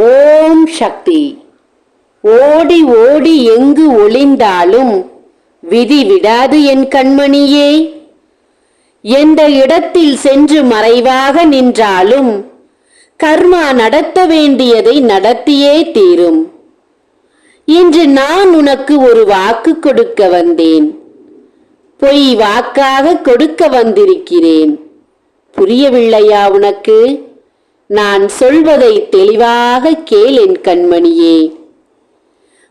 ஓம் சக்தி. ஓடி ஓடி எங்கு ஒளிந்தாலும் விதி விடாது என் கண்மணியே. எந்த இடத்தில் சென்று மறைவாக நின்றாலும் கர்மா நடத்த வேண்டியதை நடத்தியே தீரும். இன்று நான் உனக்கு ஒரு வாக்கு கொடுக்க வந்தேன். பொய் வாக்காக கொடுக்க வந்திருக்கிறேன். புரியவில்லையா உனக்கு? நான் சொல்வதை தெளிவாக கேள் என் கண்மணியே.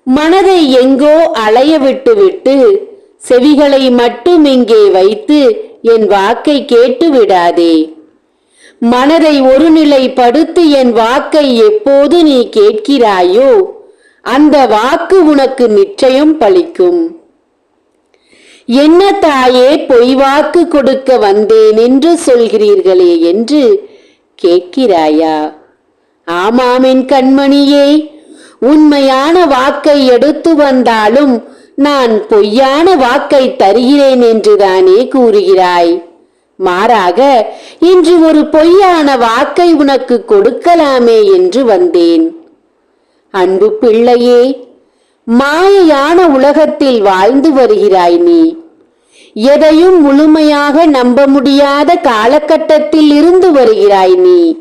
மனதை எங்கோ அலைய விட்டுவிட்டு செவிகளை மட்டும் இங்கே வைத்து என் வாக்கை கேட்டு விடாதே. மனதை ஒருநிலைப்படுத்தி என் வாக்கை எப்போது நீ கேட்கிறாயோ அந்த வாக்கு உனக்கு நிச்சயம் பலிக்கும். என்ன தாயே பொய் வாக்கு கொடுக்க வந்தேன் என்று சொல்கிறீர்களே என்று கேட்கிறாயா? ஆமாமின் கண்மணியே உண்மையான வாக்கை எடுத்து வந்தாலும் நான் பொய்யான வாக்கை தருகிறேன் என்றுதானே கூறுகிறாய். மாறாக இன்று ஒரு பொய்யான வாக்கை உனக்கு கொடுக்கலாமே என்று வந்தேன். அன்பு பிள்ளையே மாயையான உலகத்தில் வாழ்ந்து வருகிறாய் நீ. எதையும் முழுமையாக நம்ப முடியாத காலகட்டத்தில் இருந்து வருகிறாய் நீ.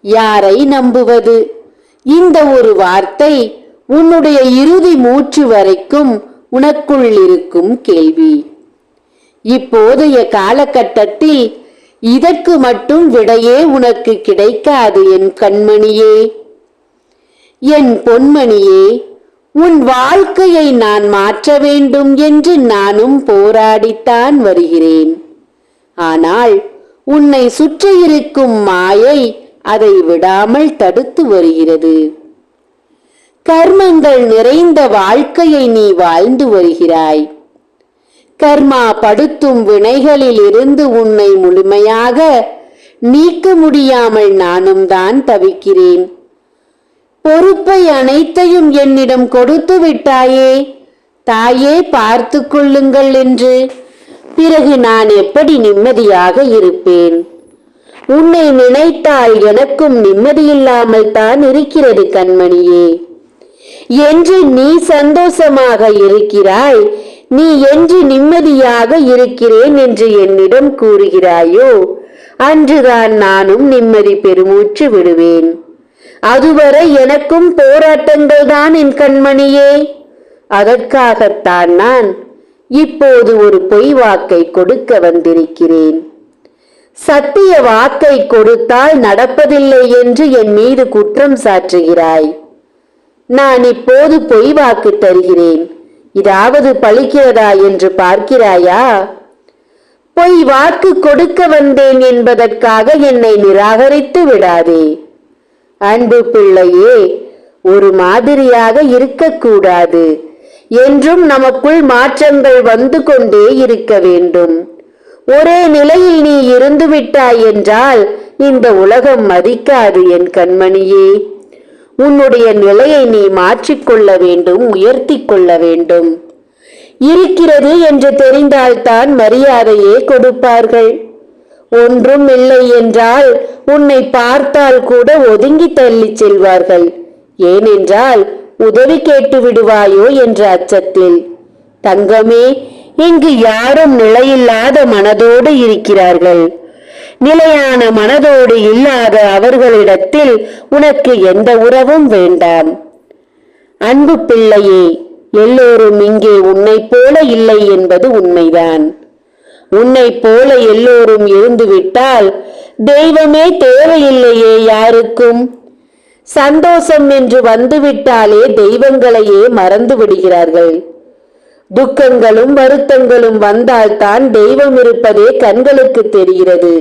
யாரை நம்புவது? இந்த ஒரு வார்த்தை உன்னுடைய இறுதி மூச்சு வரைக்கும் உனக்குள் இருக்கும் கேள்வி. இப்போதைய காலகட்டத்தில் இதற்கு மட்டும் விடையே உனக்கு கிடைக்காது என் கண்மணியே. என் பொன்மணியே உன் வாழ்க்கையை நான் மாற்ற வேண்டும் என்று நானும் போராடித்தான் வருகிறேன். ஆனால் உன்னை சுற்றியிருக்கும் மாயை அதை விடாமல் தடுத்து வருகிறது. கர்மங்கள் நிறைந்த வாழ்க்கையை நீ வாழ்ந்து வருகிறாய். கர்மா படுத்தும் வினைகளில் இருந்து உன்னை முழுமையாக நீக்க முடியாமல் நானும் தான் தவிக்கிறேன். பொறுப்பை அனைத்தையும் என்னிடம் கொடுத்து விட்டாயே. தாயே பார்த்து கொள்ளுங்கள் என்று. பிறகு நான் எப்படி நிம்மதியாக இருப்பேன்? உன்னை நினைத்தால் எனக்கும் நிம்மதியில்லாமல் தான் இருக்கிறது கண்மணியே. என்று நீ சந்தோஷமாக இருக்கிறாய். நீ என்று நிம்மதியாக இருக்கிறேன் என்று என்னிடம் கூறுகிறாயோ அன்றுதான் நானும் நிம்மதி பெருமூச்சு விடுவேன். அதுவரை எனக்கும் போராட்டங்கள் தான் என் கண்மணியே. அதற்காகத்தான் நான் இப்போது ஒரு பொய் வாக்கை கொடுக்க வந்திருக்கிறேன். சத்திய வாக்கை கொடுத்தால் நடப்பதில்லை என்று என் மீது குற்றம் சாற்றுகிறாய். நான் இப்போது பொய் வாக்கு தருகிறேன். இதாவது பழிக்கிறதா என்று பார்க்கிறாயா? பொய் வாக்கு கொடுக்க வந்தேன் என்பதற்காக என்னை நிராகரித்து விடாதே. அன்பு பிள்ளையே ஒரு மாதிரியாக இருக்கக்கூடாது என்றும் நமக்குள் மாற்றங்கள் வந்து கொண்டே இருக்க வேண்டும். ஒரே நிலையில் நீ இருந்து விட்டாய் என்றால் இந்த உலகம் மதிக்காது என் கண்மணியே. உன்னுடைய நிலையை நீ மாற்றிக்கொள்ள வேண்டும் உயர்த்தி கொள்ள வேண்டும். இருக்கிறது என்று தெரிந்தால்தான் மரியாதையே கொடுப்பார்கள். ஒன்றும் இல்லை என்றால் உன்னை பார்த்தால் கூட ஒதுங்கி தள்ளிச் செல்வார்கள். ஏனென்றால் உதவி கேட்டு விடுவாயோ என்ற அச்சத்தில். தங்கமே இங்கு யாரும் நிலையில்லாத மனதோடு இருக்கிறார்கள். நிலையான மனதோடு இல்லாத அவர்களிடத்தில் உனக்கு எந்த உறவும் வேண்டாம். அன்பு பிள்ளையே எல்லோரும் இங்கே உன்னைப் போல இல்லை என்பது உண்மைதான். உன்னைப் போல எல்லோரும் இருந்துவிட்டால் தெய்வமே தேவையில்லையே யாருக்கும். சந்தோஷம் என்று வந்துவிட்டாலே தெய்வங்களையே மறந்து விடுகிறார்கள் துக்கங்களும் வருத்தங்களும் வந்தால்தான் தெய்வம் இருப்பதே கண்களுக்கு தெரிகிறது.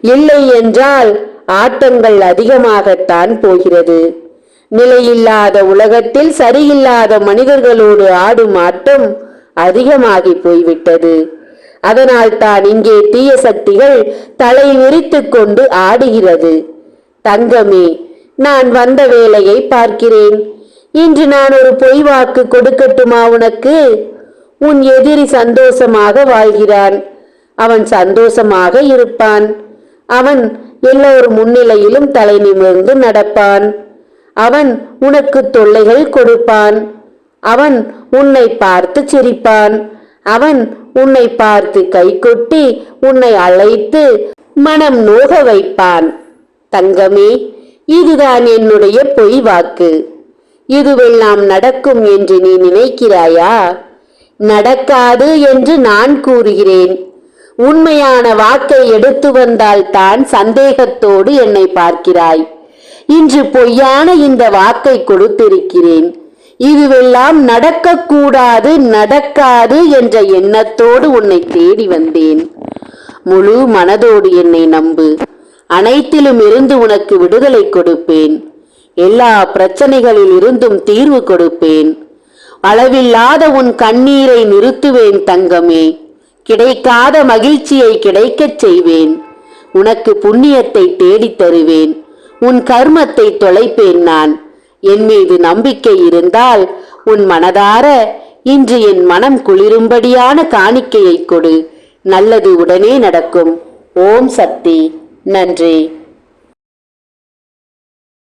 இல்லை என்றால் ஆட்டங்கள் அதிகமாகத்தான் போகிறது. நிலையில்லாத உலகத்தில் சரியில்லாத மனிதர்களோடு ஆடும் ஆட்டம் அதிகமாகி போய்விட்டது. அதனால் தான் இங்கே தீய சக்திகள் தலை விரித்து கொண்டு ஆடுகிறது. தங்கமே நான் வந்த வேலையை பார்க்கிறேன். இன்று நான் ஒரு பொய் வாக்கு கொடுக்கட்டுமா உனக்கு? உன் எதிரி சந்தோஷமாக வாழ்கிறான். அவன் சந்தோஷமாக இருப்பான். அவன் எல்லோர் முன்னிலையிலும் தலை நிமிர்ந்து நடப்பான். அவன் உனக்கு தொல்லைகள் கொடுப்பான். அவன் உன்னை பார்த்து சிரிப்பான். அவன் உன்னை பார்த்து கைகொட்டி உன்னை அழைத்து மனம் நோக வைப்பான். தங்கமே இதுதான் என்னுடைய பொய் வாக்கு இதுவெல்லாம் நடக்கும் என்று நீ நினைக்கிறாயா? நடக்காது என்று நான் கூறுகிறேன். உண்மையான வாக்கை எடுத்து வந்தால் தான் சந்தேகத்தோடு என்னை பார்க்கிறாய். இன்று பொய்யான இந்த வாக்கை கொடுத்திருக்கிறேன். இதுவெல்லாம் நடக்கக்கூடாது நடக்காது என்ற எண்ணத்தோடு உன்னை தேடி வந்தேன். முழு மனதோடு என்னை நம்பு. அனைத்திலும் இருந்து உனக்கு விடுதலை கொடுப்பேன். எல்லா பிரச்சனைகளில் இருந்தும் தீர்வு கொடுப்பேன். அளவில்லாத உன் கண்ணீரை நிறுத்துவேன் தங்கமே. கிடைக்காத மகிழ்ச்சியை கிடைக்கச் செய்வேன். உனக்கு புண்ணியத்தை தேடித் தருவேன். உன் கர்மத்தை தொலைப்பேன் நான். என் மீது நம்பிக்கை இருந்தால் உன் மனதார இன்று என் மனம் குளிரும்படியான காணிக்கையை கொடு. நல்லது உடனே நடக்கும். ஓம் சக்தி. நன்றி.